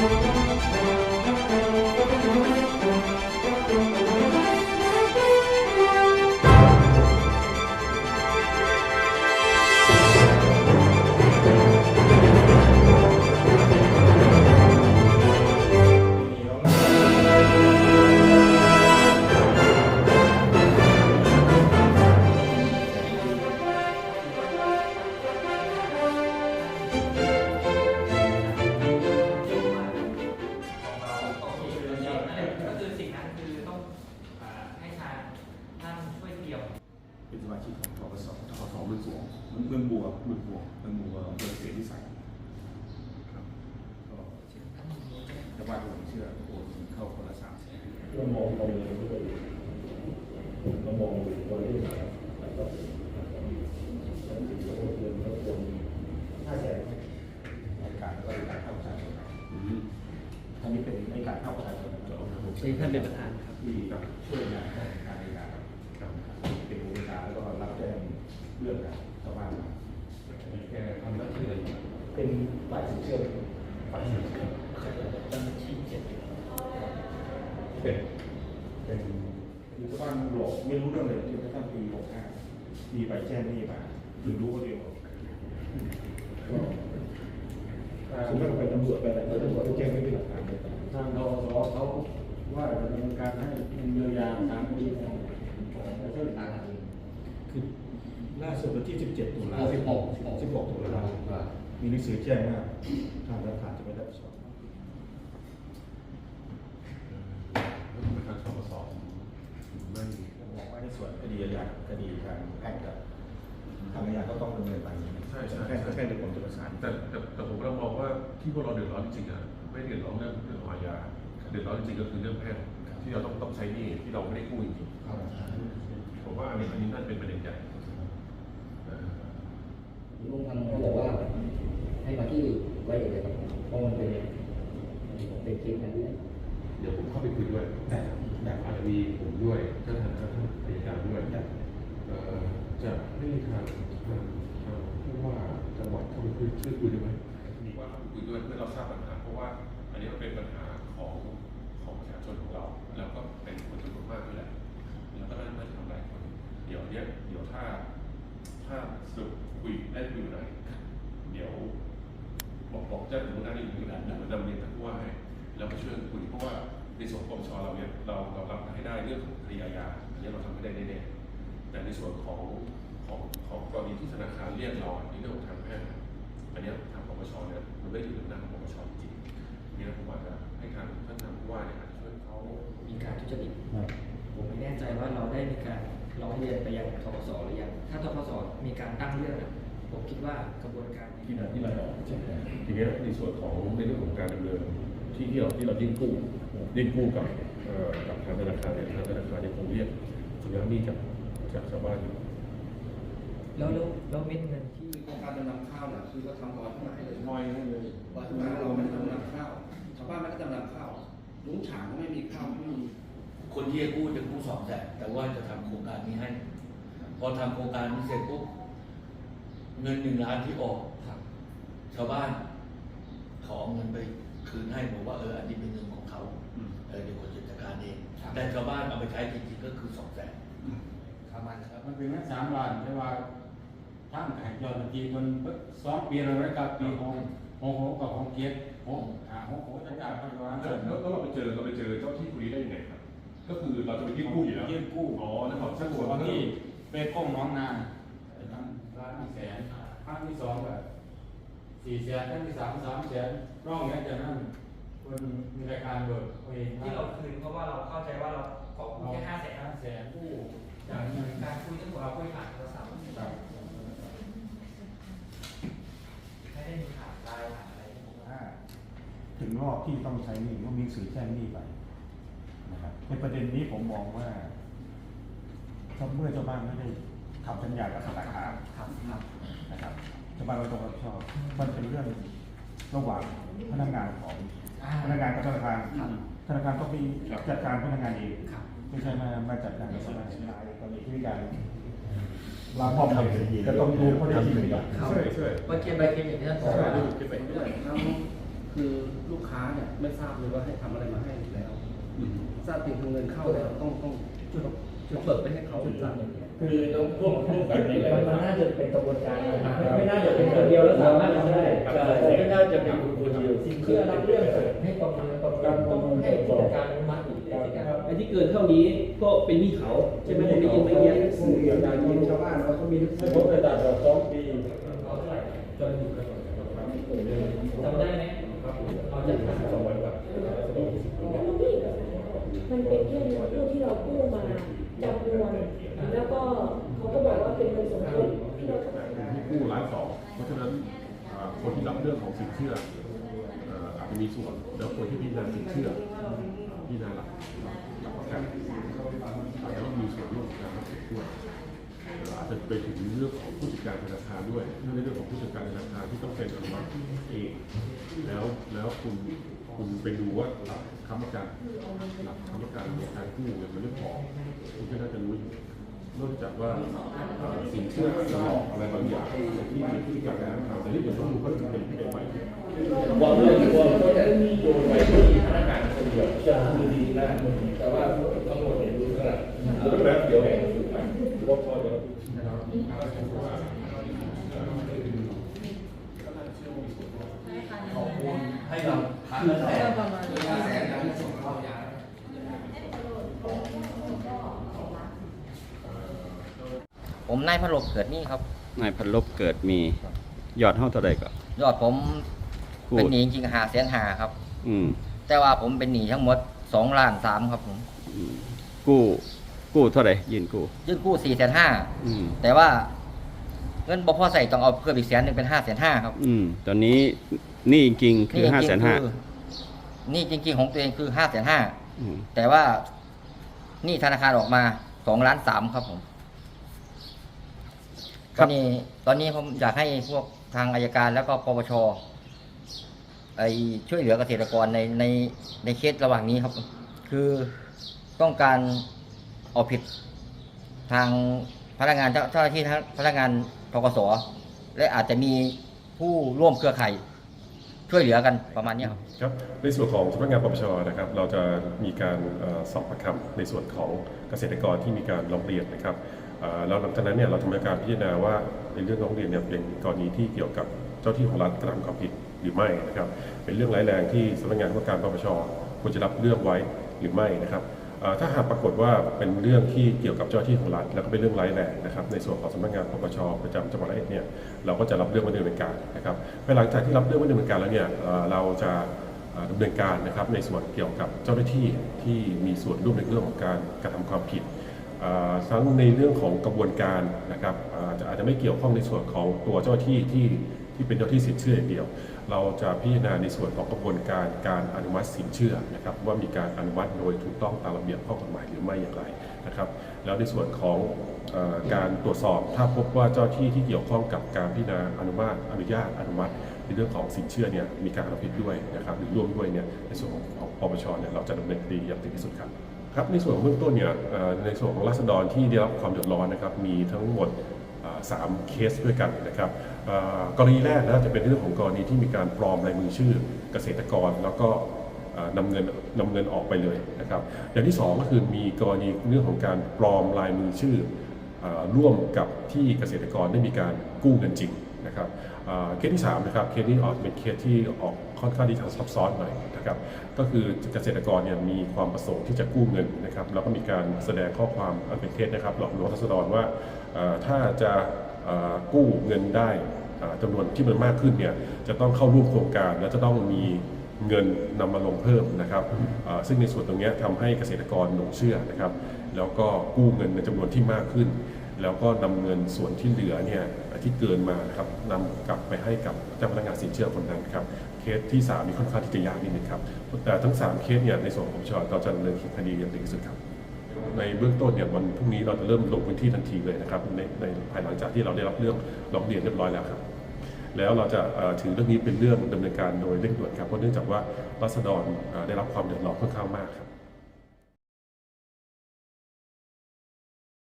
ขอ มืองสวงเมืองบัวเมืองบัวเมืองบัวเมืองเสียที่ใส่ครับก็ชาวบ้านผมเชื่อโอนเข้าคนละสามแสนเรามองตรงนี้ด้วยเรามองตัวเลขนะครับแล้วก็ฉันถือว่าเงินทั้งคนห้าแสนรายการแล้วก็การเข้าประชาชนอันนี้เป็นรายการเข้าประชาชนที่ท่านเป็นประธานครับที่ช่วย ชาวบ้านมาแค่ทำหน้าที่อะไรอยู่เป็นฝ่ายสินเชื่อฝ่ายสืบสวนบัญชีเจ็ดเป็นเป็นคือชาวบ้านหลอกไม่รู้เรื่องเลยจนกระทั่งปีหกห้ามีใบแจ้งหนี้มาถึงรู้ว่าเดียวสมมติเราเป็นตำรวจไปอะไรตำรวจก็แจ้งไม่เป็นหลักฐานเลยทางทอสเขาว่าจะดำเนินการให้เยียวยาตามที่ของแล้วก็คือ ล่าสุดวันที่ 17 ตุลา16 16 ตุลามีหนังสือแจ้งว่าทางธนาคารจะไม่รับผิดชอบแล้วทำไมทางสปสไม่บอกว่าในส่วนคดีอาญาคดีทางแพ่งกับทางอาญาก็ต้องดำเนินไปใช่ใช่แพ่งก็แพ่งโดยผลจะประสานแต่แต่แต่ผมกำลังมองว่าที่พวกเราเดือดร้อนจริงๆอะไม่ได้เดือดร้อนเรื่องเรื่องของอาญาเดือดร้อนจริงๆก็คือเรื่องแพ่งที่เราต้องต้องใช้หนี้ที่เราไม่ได้กู้จริงๆผมว่าอันนี้อันนี้น่าจะเป็นประเด็นใหญ่เออ ลุงพันธ์เขาบอกว่า ให้มาที่ไว้เอกเลยครับเพราะมันเป็นเป็นคลิปนั้นเลยเดี๋ยวผมเข้าไปคุยด้วยแต่แต่อาจจะมีผมด้วยท่านท่านท่านอายการด้วยเอ่อจะให้ทางทางทางผู้ว่าจังหวัดเข้าไปคุยช่วยคุยด้ไหมมีว่าเข้าไปคุยด้วยเพื่อเราทราบปัญหาเพราะว่า อันนี้มันเป็นปัญหาของของประชาชนของเรา แล้วก็เป็นคนจำนวนมากด้วยแหละแล้วก็น่าจะทำหลายคนเดี๋ยวเนี้ยเดี๋ยวถ้า ถ้าสรุปคุยได้คุยไหนเดี๋ยวบอกบอกเจ้าหน้าที่นั่นนี่นะเดี๋ยวดำเนินท่านผู้ว่าให้แล้วก็ช่วยคุยเพราะว่าในส่วนของปปชเราเนี่ยเราเรารับให้ได้เรื่องของคดีอาญาอันนี้เราทำให้ได้แน่ๆแต่ในส่วนของของของกรณีที่ธนาคารเรียกเราในเรื่องของทางแพ่งอันนี้ทางปปชเนี่ยมันไม่ได้อยู่ในหน้าของปปชจริงๆนี่นะผมว่าจะให้ทาง เรียนไปยังทกสหรือยังถ้าทกสมีการตั้งเรื่องอะผมคิดว่ากระบวนการที่เราที่เราทีนี้ในส่วนของในเรื่องของการดำเนินที่ที่เราที่เรายื่นกู้ยื่นกู้กับเอ่อกับทางธนาคารเนี่ยทางธนาคารยังคงเรียกชำระหนี้จากจากชาวบ้านอยู่แล้วแล้วแล้วเม็ดเงินที่โครงการจำนำข้าวเนี่ยคือเขาทำลอยข้างหลังเลยมอยนั่นเลยลอยข้างหลังเราไม่ได้จำนำข้าวชาวบ้านไม่ได้จำนำข้าวลุงฉางก็ไม่มีข้าวไม่มี คนที่จะกู้จะกู้สองแสนแต่ว่าจะทำโครงการนี้ให้ พอทำโครงการนี้เสร็จปุ๊บเงินหนึ่งล้านที่ออกชาวบ้านขอเงินไปคืนให้บอกว่าเอออันนี้เป็นเงินของเขาเออเดี๋ยวคนจัดการเองแต่ชาวบ้านเอาไปใช้จริงๆก็คือสองแสนประมาณนะครับมันเป็นแค่สามล้านแต่ว่าทางแห่งยอดจริงมันสองปีแล้วนะครับปีหกหกหกกับหกเจ็ดหกอ่าหกหกจะจ่ายพันกว่าแล้วแล้วแล้วเราไปเจอเราไปเจอเจ้าที่คนนี้ได้ยังไงครับ ก็คือเราจะไปยื่นกู้อยู่แล้วยื่นกู้อ๋อแล้วเขาสัชักกชส่ววนนที่ที่เป็นก้องน้องนาทำร้านแสนครั้งที่สองแบบสี่แสนครั้งที่สามสามแสนร่องเนี้ยจะนั่นคนมีรายการเบิกเองที่เราคืนเพราะว่าเราเข้าใจว่าเราขอกู้แค่ห้าแสนห้าแสนกู้จาจากกเงินการคุยทั้งหมดเราคุยผ่านโทรศัพท์ครับไม่ได้มีผ่านไลน์ผ่านอะไรผมว่าถ้าถึงรอบที่ต้องใช้หนี้ก็มีสื่อแจ้งหนี้ไป นะครับในประเด็นนี้ผมมองว่าถ้าเมื่อเจ้าบ้านไม่ได้ทำสัญญากับธนาคารครับครับนะครับเจ้าบ้านเราต้องรับผิดชอบมันเป็นเรื่องระหว่างพนักงานของอ่าพนักงานกับธนาคารครับธนาคารต้องมีจัดการพนักงานเองครับไม่ใช่มามาจัดการกับสมาชิกรายกรณีที่มีการลาพร้อมทำก็ต้องดูข้อได้จริงก่อนครับช่วยช่วยว่าเคสใบเคสอย่างที่ท่านบอกว่าด้วยแล้วคือลูกค้าเนี่ยไม่ทราบเลยว่าให้ทำอะไรมาให้แล้ว ทราบเพียงเงินเข้าแล้วต้องต้องต้องเปิดไปให้เขาทราบคือต้องร่วมร่วมกันนี่แหละมันน่าจะเป็นกระบวนการไม่น่าจะเป็นคนเดียวแล้วสามารถทำได้ไม่น่าจะเป็นคนคนเดียวเพื่อรับเรื่องส่งให้ประเมินประเมินต้องให้ผู้จัดการอนุมัติอีกนะครับไอ้ที่เกินเท่านี้ก็เป็นหนี้เขาใช่ไหมผมได้ยินเมื่อกี้สื่ออย่างยินชาวบ้านเขาก็มีพบระดับเราสองปีจำได้ไหมเอาจากทางสองวันก่อนมัน เป็นแค่เงินกู้ที่เรากู้มาจำนวน แล้วก็เขาก็บอกว่าเป็นเงินสมทบที่เราต้องกู้ล้านสองเพราะฉะนั้นคนที่รับเรื่องของสินเชื่ออาจจะมีส่วนแล้วคนที่พิจารณาสินเชื่อพิจารณาหลักหลักประกันอาจจะต้องมีส่วนร่วมในการรับสินด้วยอาจจะไปถึงเรื่องของผู้จัดการธนาคารด้วยในเรื่องของผู้จัดการธนาคารที่ต้องเป็นอนุมัติเองแล้วแล้วคุณ คุณไปดูว่าหลักคำประกันหลักคำประกันในการกู้เงินมันเรื่องของคุณก็น่าจะรู้อยู่นอกจากว่าสินเชื่อสลอกอะไรบางอย่างที่มีพฤติกรรมการทำแต่ที่เดี๋ยวต้องดูเขาจะเป็นเป็นไปว่าเรื่องว่าเขาจะโยนไปที่พนักงานคนเดียวจะคือดีนะแต่ว่าทั้งหมดเนี่ยดูขนาดแล้วแบบเดียวเองว่าพอจะ ให้ เราพันละแสนผมนายพระลบเกิดนี่ครับ นายพันลบเกิดมียอดเท่าเท่าใดก็ยอดผมกู้เป็นหนี้จริงหาแสนหาครับ อืมแต่ว่าผมเป็นหนี้ทั้งหมดสองล้านสามครับผมอืมกู้กู้เท่าใดยืนกู้ยื่นกู้สี่แสนห้าอืมแต่ว่าเงินบ่พอใส่ต้องเอาเพิ่มอีกแสนหนึ่งเป็นห้าแสนห้าครับอืมตอนนี้หนี่จริงๆคือนี่ห้าจแสรินงๆห้าคือ นี่จริง ๆ ของตัวเองคือห้าแสนห้าอืมแต่ว่านี่ธนาคารออกมาสองล้านสามครับผมตอนนี้ตอนนี้ผมอยากให้พวกทางอายการแล้วก็ปปชไอช่วยเหลือเกษตรกรในในในเคสระหว่างนี้ครับ คือต้องการเอาผิดทางพนักงานเจ้าเจ้าหน้าที่ทั้งพนักงานทกสและอาจจะมีผู้ร่วมเครือข่าย ช่วยเหลือกันประมาณนี้ครับ ครับในส่วนของสำนักงานปปชนะครับ เราจะมีการสอบปากคำในส่วนของเกษตรกรที่มีการร้องเรียนนะครับแล้วหลังจากนั้นเนี่ยเราทำการพิจารณาว่าในเรื่องร้องเรียนเนี่ยเป็นกรณีที่เกี่ยวกับเจ้าที่ของรัฐกระทำความผิดหรือไม่นะครับ เป็นเรื่องร้ายแรงที่สำนักงานว่าการปปชควรจะรับเรื่องไว้หรือไม่นะครับ ถ้าหากปรากฏว่าเป็นเรื่องที่เกี่ยวกับเจ้าหน้าที่ของรัฐแล้วก็เป็นเรื่องร้ายแรงนะครับในส่วนของสำนักงานปปชประจำจังหวัดร้อยเอ็ดเนี่ยเราก็จะรับเรื่องมาดำเนินการนะครับภายหลังจากที่รับเรื่องมาดำเนินการแล้วเนี่ยเราจะเอ่อดำเนินการนะครับในส่วนเกี่ยวกับเจ้าหน้าที่ที่มีส่วนร่วมในเรื่องของการกระทำความผิดทั้งในเรื่องของกระบวนการนะครับอาจจะไม่เกี่ยวข้องในส่วนของตัวเจ้าหน้าที่ที่ที่เป็นเจ้าหน้าที่สินเชื่ออย่างเดียว เราจะพิจารณาในส่วนของกระบวนการการอนุมัติสินเชื่อนะครับว่ามีการอนุมัติโดยถูกต้องตามระเบียบข้อกฎหมายหรือไม่อย่างไรนะครับ แล้วในส่วนของอการตรวจสอบถ้าพบว่าเจ้าที่ที่เกี่ยวข้องกับการพิจารณาอนุมัติอนุญาตอนุมัติในเรื่องของสินเชื่อเนี่ยมีการกระทผิดด้วยนะครับหรือร่วมด้วยเนี่ยในส่วนของของปปชเนี่ยเราจะดำเนินคดีอย่างถึงที่สุดครับครับในส่วนของเบื้องต้นเนี่ยในส่วนของราษฎรที่ได้รับความเดือดร้อนนะครับมีทั้งหมด เอ่อสามเคสด้วยกันนะครับกรณีแรกนะจะเป็นเรื่องของกรณีที่มีการปลอมลายมือชื่อเกษตรกร แล้วก็นำเงินนำเงินออกไปเลยนะครับอย่างที่สองก็คือมีกรณีเรื่องของการปลอมลายมือชื่ออร่วมกับที่เกษตรกรได้มีการกู้เงินจริง นะครับเคสที่3นะครับเคสนี้ออกเป็นเคสที่ออกค่อนข้างที่จะซับซ้อนหน่อยนะครับก็คือเกษตรกรเนี่ยมีความประสงค์ที่จะกู้เงินนะครับแล้วก็มีการแสดงข้อความอันเป็นเท็จนะครับหลอกลวงรัษฎรว่าเอ่อถ้าจะกู้เงินได้จำนวนที่มันมากขึ้นเนี่ยจะต้องเข้าร่วมโครงการและจะต้องมีเงินนำมาลงเพิ่มนะครับซึ่งในส่วนตรงนี้ยทำให้เกษตรกรหลงเชื่อนะครับ แล้วก็กู้เงินในจำนวนที่มากขึ้น แล้วก็นำเงินส่วนที่เหลือเนี่ยที่เกินมานะครับนำกลับไปให้กับเจ้าพนักงานสินเชื่อคนนั้นครับเคสที่3มีค่อนข้างที่จะยากนิดนึงครับแต่ทั้ง 3 เคสเนี่ยในส่วนของปปชเราจะดำเนินคดีอย่างถึงที่สุดครับ ในเบื้องต้นเนี่ยวันพรุ่งนี้เราจะเริ่มลงพื้นที่ทันทีเลยนะครับในในภายหลังจากที่เราได้รับเรื่องร้องเรียนเรียบร้อยแล้วครับแล้วเราจะถือเรื่องนี้เป็นเรื่องดำเนินการโดยเร่งด่วนครับเพราะเนื่องจากว่ารัษฎรได้รับความเดือดร้อนค่อนข้างมากครับ